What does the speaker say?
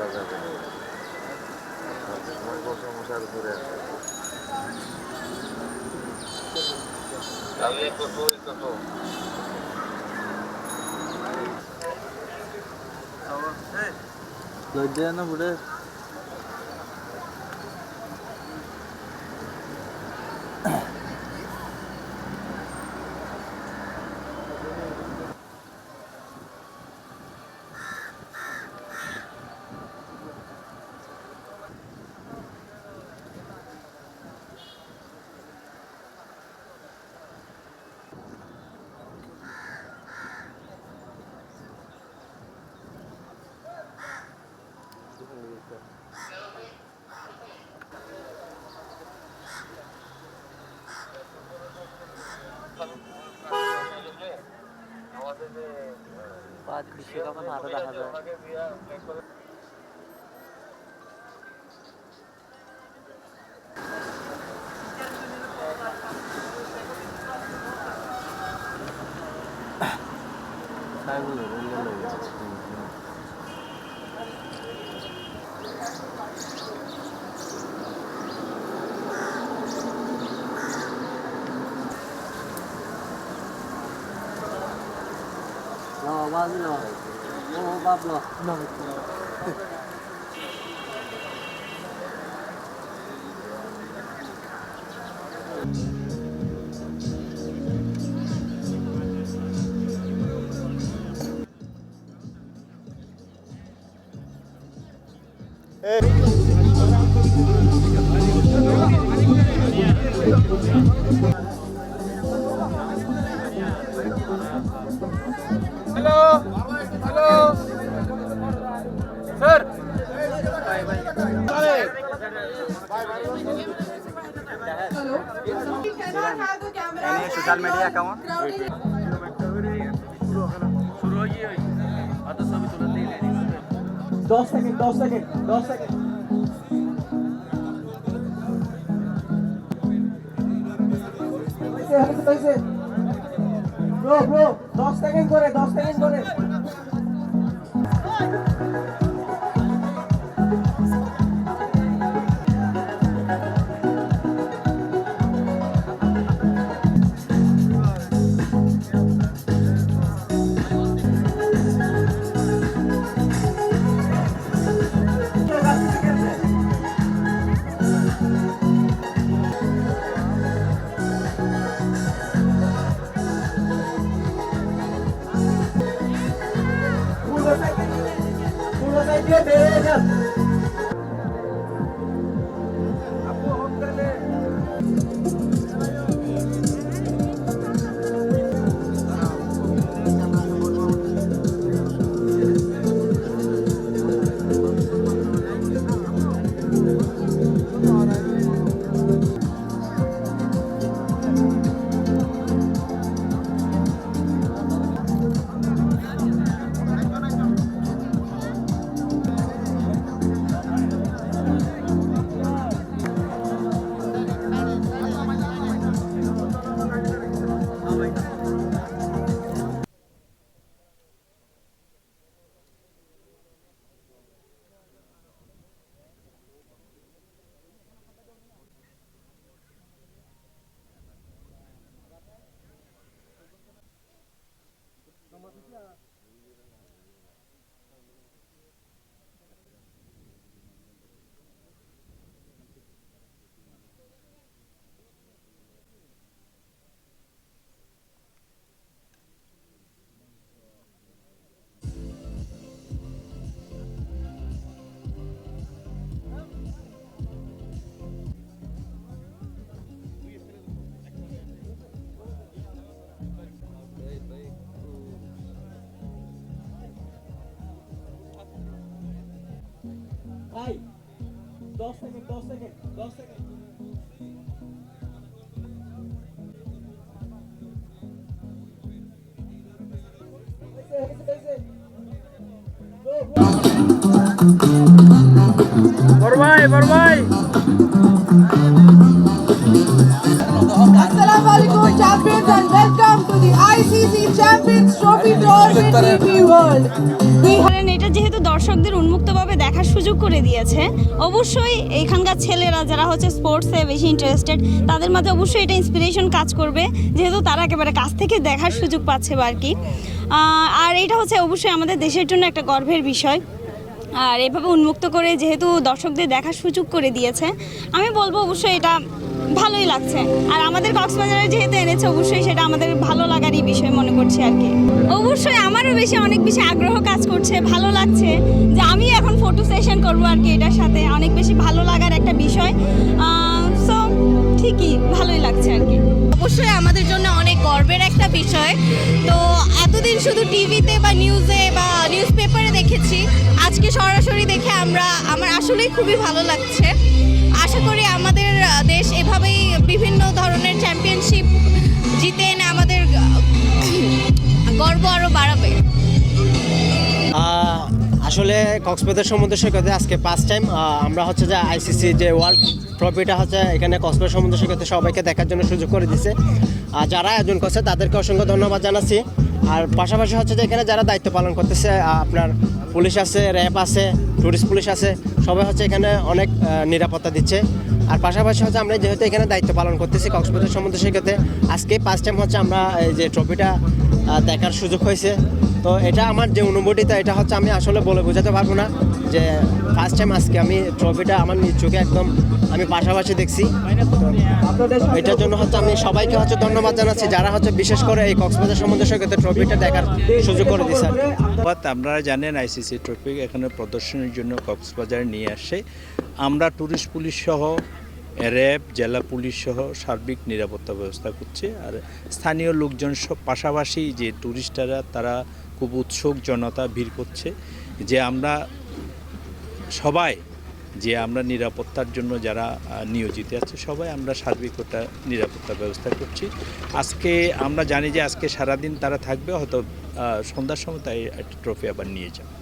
বলা যাবে না সমস্যার ঘুরে আসবে কত কত লজ্জা না বুড়ে আমাদের যে পাঁচ বিশ্বকাপে আরও দেখা যায় ওনাকে বিয়া করে সাইবুল রেল লেগেছে No, wag no. Oo, Pablo. ¿Cómo Pablo? No. Hey. Social media account শুরু হয়ে অত ছবি তুলে দিয়ে দশ সেকেন্ড দশ সেকেন্ড। দশ সেকেন্ড ব্রো ব্রো দশ সেকেন্ড করে দশ সেকেন্ড করে que me dejas দশ সেকেন্ড দশ সেকেন্ড দশ সেকেন্ড বড়ভাই এটা যেহেতু দর্শকদের উন্মুক্তভাবে দেখার সুযোগ করে দিয়েছে, অবশ্যই এখানকার ছেলেরা যারা হচ্ছে স্পোর্টসে বেশি ইন্টারেস্টেড তাদের মাঝে অবশ্যই এটা ইন্সপিরেশন কাজ করবে, যেহেতু তারা একেবারে কাছ থেকে দেখার সুযোগ পাচ্ছে আর কি। আর এটা হচ্ছে অবশ্যই আমাদের দেশের জন্য একটা গর্বের বিষয়। আর এভাবে উন্মুক্ত করে যেহেতু দর্শকদের দেখার সুযোগ করে দিয়েছে, আমি বলব অবশ্যই এটা ভালোই লাগছে। আর আমাদের কক্সবাজারে যেহেতু এনেছে, অবশ্যই সেটা আমাদের ভালো লাগারই বিষয় মনে করছি আর কি। অবশ্যই আমারও বেশি, অনেক বেশি আগ্রহ কাজ করছে, ভালো লাগছে যে আমি এখন ফটো সেশন করব আর কি এটার সাথে। অনেক বেশি ভালো লাগার একটা বিষয়। সো ঠিকই, ভালোই লাগছে আর কি। অবশ্যই আমাদের জন্য অনেক গর্বের একটা বিষয়। তো এতদিন শুধু টিভিতে বা নিউজে বা নিউজ পেপারে দেখেছি। আজকে সরাসরি দেখে আমরা, আমার আসলেই খুবই ভালো লাগছে। আশা করি আমাদের দেশ এভাবেই বিভিন্ন ধরনের চ্যাম্পিয়নশিপ জিতে এনে আমাদের গর্ব আরও বাড়াবে। আসলে কক্সবাজার সমুদ্র সৈকতে আজকে ফার্স্ট টাইম আমরা হচ্ছে যে আইসিসি যে ওয়ার্ল্ড ট্রফিটা হচ্ছে এখানে কক্সবাজার সমুদ্র সৈকতে সবাইকে দেখার জন্য সুযোগ করে দিছে আর যারা আয়োজন করছে তাদেরকে অসংখ্য ধন্যবাদ জানাচ্ছি। আর পাশাপাশি হচ্ছে যে এখানে যারা দায়িত্ব পালন করতেছে আপনার পুলিশ আছে, র্যাব আছে, টুরিস্ট পুলিশ আছে, সবাই হচ্ছে এখানে অনেক নিরাপত্তা দিচ্ছে। আর পাশাপাশি হচ্ছে আমরা যেহেতু এখানে দায়িত্ব পালন করতেছি কক্সবাজার সমুদ্র সৈকতে আজকে ফার্স্ট টাইম হচ্ছে আমরা এই যে ট্রফিটা দেখার সুযোগ হয়েছে। তো এটা আমার যে অনুভূতিটা, এটা হচ্ছে আমি আসলে বলে বোঝাতে পারব না যে ফার্স্ট টাইম আজকে আমি ট্রফিটা আমার নিজ চোখে একদম আমি পাশাপাশি দেখছি। এটার জন্য হচ্ছে আমি সবাইকে হচ্ছে ধন্যবাদ জানাচ্ছি যারা হচ্ছে বিশেষ করে এই কক্সবাজার সমুদ্র সৈকতে ট্রফিটা দেখার সুযোগ করে দিয়েছে। আপনারা জানেন আইসিসি ট্রফি এখানে প্রদর্শনের জন্য কক্সবাজার নিয়ে আসে। আমরা ট্যুরিস্ট পুলিশ সহ, র্যাব, জেলা পুলিশ সহ সার্বিক নিরাপত্তা ব্যবস্থা করছে। আর স্থানীয় লোকজন সব পাশাপাশি যে ট্যুরিস্টরা তারা খুব উৎসুক, জনতা ভিড় করছে যে আমরা সবাই, যে আমরা নিরাপত্তার জন্য যারা নিয়োজিত আছে, সবাই আমরা সার্বিক ওটা নিরাপত্তা ব্যবস্থা করছি। আজকে আমরা জানি যে আজকে সারাদিন তারা থাকবে, হয়তো সন্ধ্যার সময় তাই একটা ট্রফি আবার নিয়ে যাবে।